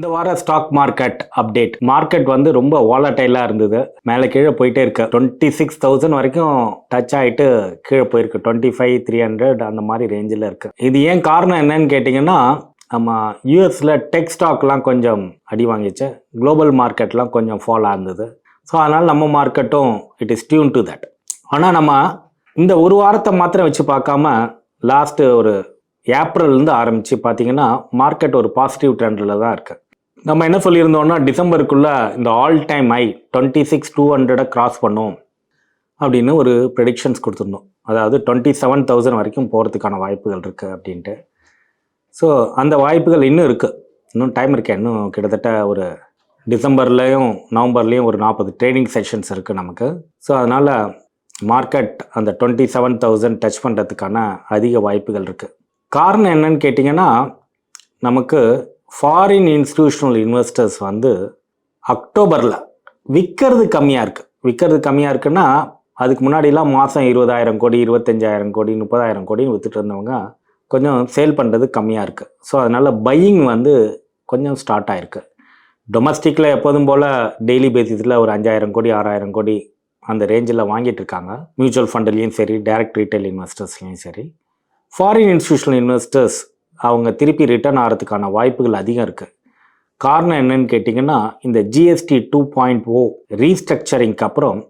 இந்த வார stock market update market வந்து ரொம்ப வாலட்டைலாக இருந்தது. மேலே கீழே போயிட்டே இருக்கு. டுவெண்ட்டி சிக்ஸ் தௌசண்ட் வரைக்கும் டச் ஆகிட்டு கீழே போயிருக்கு. டுவெண்ட்டி ஃபைவ் த்ரீ ஹண்ட்ரட் அந்த மாதிரி ரேஞ்சில் இருக்கு. இது ஏன் காரணம் என்னன்னு கேட்டிங்கன்னா நம்ம யூஎஸில் டெக் ஸ்டாக்லாம் கொஞ்சம் அடி வாங்கிச்சு. குளோபல் மார்க்கெட்லாம் கொஞ்சம் ஃபாலோ இருந்தது. ஸோ அதனால் நம்ம மார்க்கெட்டும் it is tune to that ஆனால் நம்ம இந்த ஒரு வாரத்தை மாத்திரம் வச்சு பார்க்காம லாஸ்ட்டு ஒரு ஏப்ரல்லேருந்து ஆரம்பித்து பார்த்தீங்கன்னா மார்க்கெட் ஒரு பாசிட்டிவ் ட்ரெண்டில் தான் இருக்குது நம்ம என்ன சொல்லியிருந்தோம்னா டிசம்பருக்குள்ளே இந்த all time high twenty six two ஹண்ட்ரடை cross பண்ணும் அப்படின்னு ஒரு ப்ரெடிக்ஷன்ஸ் கொடுத்துருந்தோம். அதாவது டுவெண்ட்டி செவன் தௌசண்ட் வரைக்கும் போகிறதுக்கான வாய்ப்புகள் இருக்குது அப்படின்ட்டு. ஸோ அந்த வாய்ப்புகள் இன்னும் இருக்குது இன்னும் டைம் இருக்கு? இன்னும் கிட்டத்தட்ட ஒரு டிசம்பர்லேயும் நவம்பர்லேயும் ஒரு நாற்பது ட்ரேடிங் செஷன்ஸ் இருக்குது நமக்கு. ஸோ அதனால் மார்க்கெட் அந்த டுவெண்ட்டி செவன் தௌசண்ட் டச் பண்ணுறதுக்கான அதிக வாய்ப்புகள் இருக்குது காரணம் என்னன்னு கேட்டிங்கன்னா நமக்கு ஃபாரின் இன்ஸ்டிடியூஷனல் இன்வெஸ்டர்ஸ் வந்து அக்டோபரில் விற்கிறது கம்மியாக இருக்குது விற்கிறது கம்மியாக இருக்குன்னா அதுக்கு முன்னாடிலாம் மாதம் இருபதாயிரம் கோடி இருபத்தஞ்சாயிரம் கோடி முப்பதாயிரம் கோடின்னு விற்றுட்டு இருந்தவங்க கொஞ்சம் சேல் பண்ணுறது கம்மியாக இருக்குது ஸோ அதனால் பையிங் வந்து கொஞ்சம் ஸ்டார்ட் ஆகிருக்கு டொமஸ்டிக்கில் எப்போதும் போல் டெய்லி பேசிஸில் ஒரு அஞ்சாயிரம் கோடி ஆறாயிரம் கோடி அந்த ரேஞ்சில் வாங்கிட்டு இருக்காங்க. மியூச்சுவல் ஃபண்டுலேயும் சரி டைரக்ட் ரீட்டைல் இன்வெஸ்டர்ஸ்லேயும் சரி. ஃபாரின் இன்ஸ்டியூஷனல் இன்வெஸ்டர்ஸ் அவங்க திருப்பி ரிட்டர்ன் ஆகிறதுக்கான வாய்ப்புகள் அதிகம் இருக்குது காரணம் என்னன்னு கேட்டிங்கன்னா இந்த ஜிஎஸ்டி டூ பாயிண்ட் ஓ ரீஸ்ட்ரக்சரிங்க்கு அப்புறம்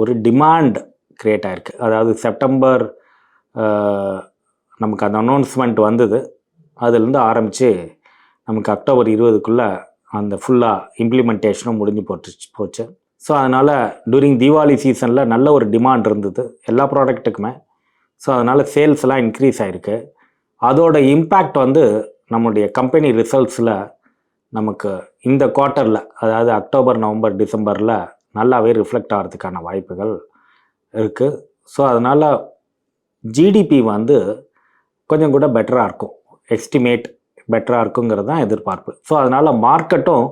ஒரு டிமாண்ட் க்ரியேட் ஆயிருக்கு. அதாவது செப்டம்பர் நமக்கு அந்த அனௌன்ஸ்மெண்ட் வந்தது. அதுலேருந்து ஆரம்பித்து நமக்கு அக்டோபர் இருபதுக்குள்ளே அந்த ஃபுல்லாக இம்ப்ளிமெண்டேஷனும் முடிஞ்சு போட்டு போச்சு. ஸோ அதனால் டூரிங் தீபாவளி சீசனில் நல்ல ஒரு டிமாண்ட் இருந்தது. எல்லா ப்ராடக்ட்டுக்குமே ஸோ அதனால் சேல்ஸ் எல்லாம் இன்க்ரீஸ் ஆகிருக்கு அதோட இம்பேக்ட் வந்து நம்முடைய கம்பெனி ரிசல்ட்ஸில் நமக்கு இந்த குவார்ட்டரில் அதாவது அக்டோபர் நவம்பர் டிசம்பரில் நல்லாவே ரிஃப்ளெக்ட் ஆகிறதுக்கான வாய்ப்புகள் இருக்குது ஸோ அதனால் ஜிடிபி வந்து கொஞ்சம் கூட பெட்டராக இருக்கும். எஸ்டிமேட் பெட்டராக இருக்குங்கிறது தான் எதிர்பார்ப்பு. ஸோ அதனால் மார்க்கெட்டும்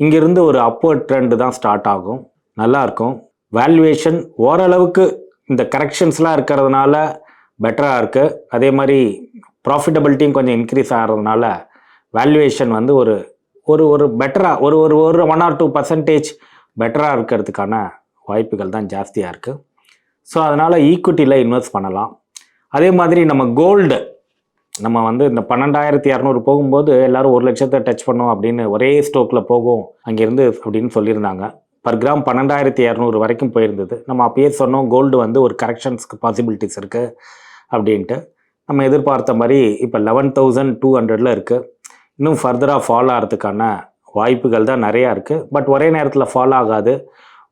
இங்கேருந்து ஒரு அப்வர்ட் ட்ரெண்டு தான் ஸ்டார்ட் ஆகும். நல்லாயிருக்கும் வேல்யூவேஷன் ஓரளவுக்கு இந்த கரெக்ஷன்ஸ்லாம் இருக்கிறதுனால பெட்டராக இருக்குது அதே மாதிரி ப்ராஃபிட்டபிலிட்டியும் கொஞ்சம் இன்க்ரீஸ் ஆகிறதுனால வேல்யூவேஷன் வந்து ஒரு ஒரு ஒரு பெட்டராக ஒரு ஒரு ஒரு ஒன் ஆர் டூ பர்சன்டேஜ் பெட்டராக இருக்கிறதுக்கான வாய்ப்புகள் தான் ஜாஸ்தியாக இருக்குது ஸோ அதனால் ஈக்குவிட்டியில் இன்வெஸ்ட் பண்ணலாம். அதே மாதிரி நம்ம கோல்டு நம்ம வந்து இந்த பன்னெண்டாயிரத்தி இரநூறு போகும்போது எல்லாரும் ஒரு லட்சத்தை டச் பண்ணோம் அப்படின்னு ஒரே ஸ்டோக்கில் போகும் அங்கேருந்து அப்படின்னு சொல்லியிருந்தாங்க. பர் கிராம் பன்னெண்டாயிரத்தி இரநூறு வரைக்கும் போயிருந்தது. நம்ம அப்பயே சொன்னோம் கோல்டு வந்து ஒரு கரெக்ஷன்ஸ்க்கு பாசிபிலிட்டிஸ் இருக்குது அப்படின்ட்டு. நம்ம எதிர்பார்த்த மாதிரி இப்போ லெவன் தௌசண்ட் டூ ஹண்ட்ரடில் இருக்குது இன்னும் ஃபர்தராக ஃபாலோ ஆகிறதுக்கான வாய்ப்புகள் தான் நிறையா இருக்குது பட் ஒரே நேரத்தில் ஃபாலோ ஆகாது.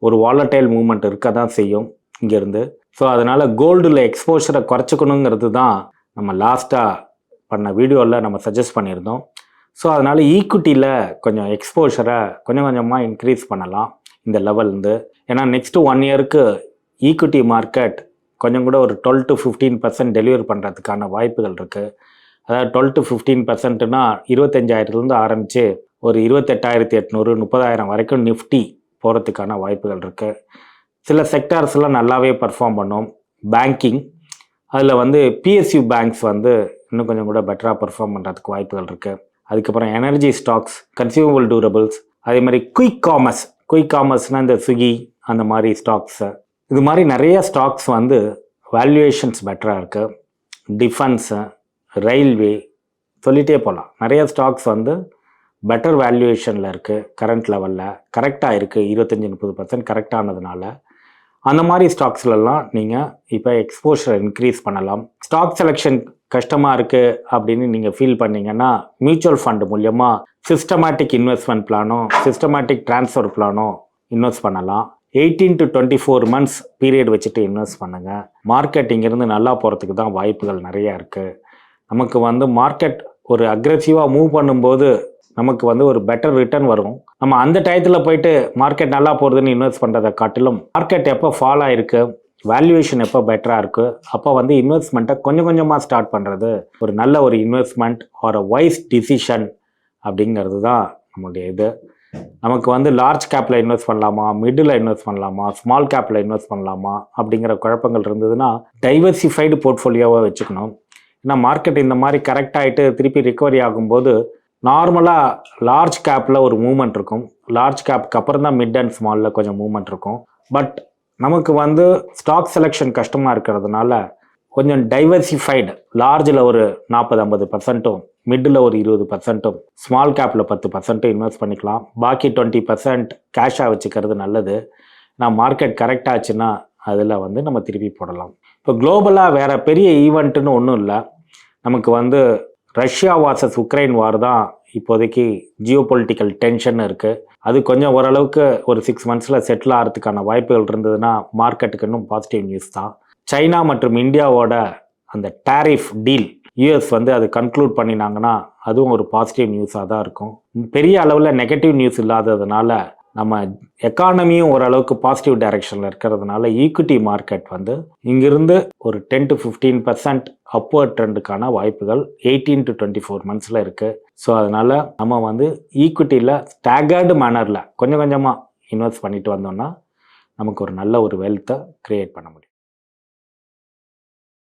ஒரு வாலட்டைல் மூமெண்ட் இருக்க தான் செய்யும் இங்கேருந்து. ஸோ அதனால் கோல்டில் எக்ஸ்போஷரை குறைச்சிக்கணுங்கிறது தான் நம்ம லாஸ்ட்டாக பண்ண வீடியோவில் நம்ம சஜஸ்ட் பண்ணியிருந்தோம். ஸோ அதனால் ஈக்குட்டியில் கொஞ்சம் எக்ஸ்போஷரை கொஞ்சம் கொஞ்சமாக இன்க்ரீஸ் பண்ணலாம் இந்த லெவல்ந்து ஏன்னா நெக்ஸ்ட்டு ஒன் இயருக்கு ஈக்குட்டி மார்க்கெட் கொஞ்சம் கூட ஒரு twelve to fifteen percent delivery பண்ணுறதுக்கான வாய்ப்புகள் இருக்குது அதாவது டுவெல் டு ஃபிஃப்டீன் பர்சன்ட்னா இருபத்தஞ்சாயிரத்துலேருந்து ஆரம்பித்து ஒரு இருபத்தெட்டாயிரத்தி எட்நூறு முப்பதாயிரம் வரைக்கும் நிஃப்டி போகிறதுக்கான வாய்ப்புகள் இருக்குது சில செக்டார்ஸ்லாம் நல்லாவே பர்ஃபார்ம் பண்ணும். பேங்கிங் அதில் வந்து பிஎஸ்யூ பேங்க்ஸ் வந்து இன்னும் கொஞ்சம் கூட பெட்டராக பர்ஃபார்ம் பண்ணுறதுக்கு வாய்ப்புகள் இருக்குது அதுக்கப்புறம் எனர்ஜி ஸ்டாக்ஸ் கன்சியூமபிள் டூரபிள்ஸ் அதே மாதிரி குயிக் காமர்ஸ் குயிக் காமர்ஸ்னால் இந்த ஸ்விக்கி அந்த மாதிரி ஸ்டாக்ஸு இது மாதிரி நிறைய ஸ்டாக்ஸ் வந்து வேல்யூவேஷன்ஸ் பெட்டராக இருக்குது டிஃபென்ஸு ரயில்வே சொல்லிகிட்டே போகலாம் நிறைய ஸ்டாக்ஸ் வந்து பெட்டர் வேல்யூவேஷனில் இருக்குது கரண்ட் லெவலில் கரெக்டாக இருக்குது இருபத்தஞ்சி முப்பது பர்சன்ட் கரெக்டானதுனால அந்த மாதிரி ஸ்டாக்ஸ்லலாம் நீங்கள் இப்போ எக்ஸ்போஷரை இன்க்ரீஸ் பண்ணலாம். ஸ்டாக் செலெக்ஷன் கஷ்டமாக இருக்குது அப்படின்னு நீங்கள் ஃபீல் பண்ணீங்கன்னா மியூச்சுவல் ஃபண்ட் மூலியமாக சிஸ்டமேட்டிக் இன்வெஸ்ட்மெண்ட் பிளானோ சிஸ்டமேட்டிக் ட்ரான்ஸ்ஃபர் பிளானோ இன்வெஸ்ட் பண்ணலாம். Eighteen to twenty four months period வச்சுட்டு இன்வெஸ்ட் பண்ணுங்கள் மார்க்கெட் இங்கேருந்து நல்லா போகிறதுக்கு தான் வாய்ப்புகள் நிறையா இருக்குது நமக்கு வந்து மார்க்கெட் ஒரு அக்ரெசிவாக மூவ் பண்ணும்போது நமக்கு வந்து ஒரு பெட்டர் ரிட்டர்ன் வரும். நம்ம அந்த டயத்தில் போயிட்டு மார்க்கெட் நல்லா போகிறதுன்னு இன்வெஸ்ட் பண்ணுறதை காட்டிலும் மார்க்கெட் எப்போ ஃபால் ஆகிருக்கு வேல்யூவேஷன் எப்போ பெட்டராக இருக்குது அப்போ வந்து இன்வெஸ்ட்மெண்ட்டை கொஞ்சம் கொஞ்சமாக ஸ்டார்ட் பண்ணுறது ஒரு நல்ல ஒரு இன்வெஸ்ட்மெண்ட் ஒரு வைஸ் டிசிஷன் அப்படிங்கிறது தான் நம்மளுடைய இது. நமக்கு வந்து லார்ஜ் கேப்பில் இன்வெஸ்ட் பண்ணலாமா? மிடில் இன்வெஸ்ட் பண்ணலாமா? ஸ்மால் கேப்பில் இன்வெஸ்ட் பண்ணலாமா? அப்படிங்கிற குழப்பங்கள் இருந்ததுன்னா டைவர்சிஃபைடு போர்ட்ஃபோலியோவாக வச்சுக்கணும். ஏன்னா மார்க்கெட் இந்த மாதிரி கரெக்ட் ஆகிட்டு திருப்பி ரிக்கவரி ஆகும்போது நார்மலாக லார்ஜ் கேப்பில் ஒரு மூமெண்ட் இருக்கும். லார்ஜ் கேப்புக்கு அப்புறம் தான் மிட் அண்ட் ஸ்மாலில் கொஞ்சம் மூமெண்ட் இருக்கும். பட் நமக்கு வந்து ஸ்டாக் செலெக்ஷன் கஷ்டமாக இருக்கிறதுனால கொஞ்சம் டைவர்சிஃபைடு லார்ஜில் ஒரு நாற்பது ஐம்பது பர்சன்ட்டும் மிட்டில் ஒரு இருபது பர்சன்ட்டும் ஸ்மால் கேப்பில் பத்து பர்சன்ட்டும் இன்வெஸ்ட் பண்ணிக்கலாம். பாக்கி டுவெண்ட்டி பர்சன்ட் கேஷாக வச்சுக்கிறது நல்லது. நான் மார்க்கெட் கரெக்ட் ஆச்சுன்னா அதில் வந்து நம்ம திருப்பி போடலாம். இப்போ குளோபலாக வேற பெரிய ஈவெண்ட்டுன்னு ஒன்றும் இல்லை. நமக்கு வந்து ரஷ்யா வாசஸ் உக்ரைன் வார் தான் இப்போதைக்கு ஜியோ பொலிட்டிக்கல் டென்ஷன் இருக்குது அது கொஞ்சம் ஓரளவுக்கு ஒரு சிக்ஸ் மந்த்ஸில் செட்டில் ஆகிறதுக்கான வாய்ப்புகள் இருந்ததுன்னா மார்க்கெட்டுக்கு இன்னும் பாசிட்டிவ் நியூஸ் தான். சைனா மற்றும் இந்தியாவோட அந்த டேரிஃப் டீல் யூஎஸ் வந்து அது கன்க்ளூட் பண்ணினாங்கன்னா அதுவும் ஒரு பாசிட்டிவ் நியூஸாக தான் இருக்கும். பெரிய அளவில் நெகட்டிவ் நியூஸ் இல்லாததுனால நம்ம எக்கானமியும் ஓரளவுக்கு பாசிட்டிவ் டைரக்ஷனில் இருக்கிறதுனால ஈக்விட்டி மார்க்கெட் வந்து இங்கிருந்து ஒரு ten to fifteen percent upward ட்ரெண்டுக்கான வாய்ப்புகள் எயிட்டீன் டு டுவெண்ட்டி ஃபோர் மந்த்ஸில் இருக்குது ஸோ அதனால் நம்ம வந்து ஈக்விட்டியில் ஸ்டாகர்டு மேனரில் கொஞ்சம் கொஞ்சமாக இன்வெஸ்ட் பண்ணிட்டு வந்தோம்னா நமக்கு ஒரு நல்ல ஒரு வெல்த்தை க்ரியேட் பண்ண முடியும்.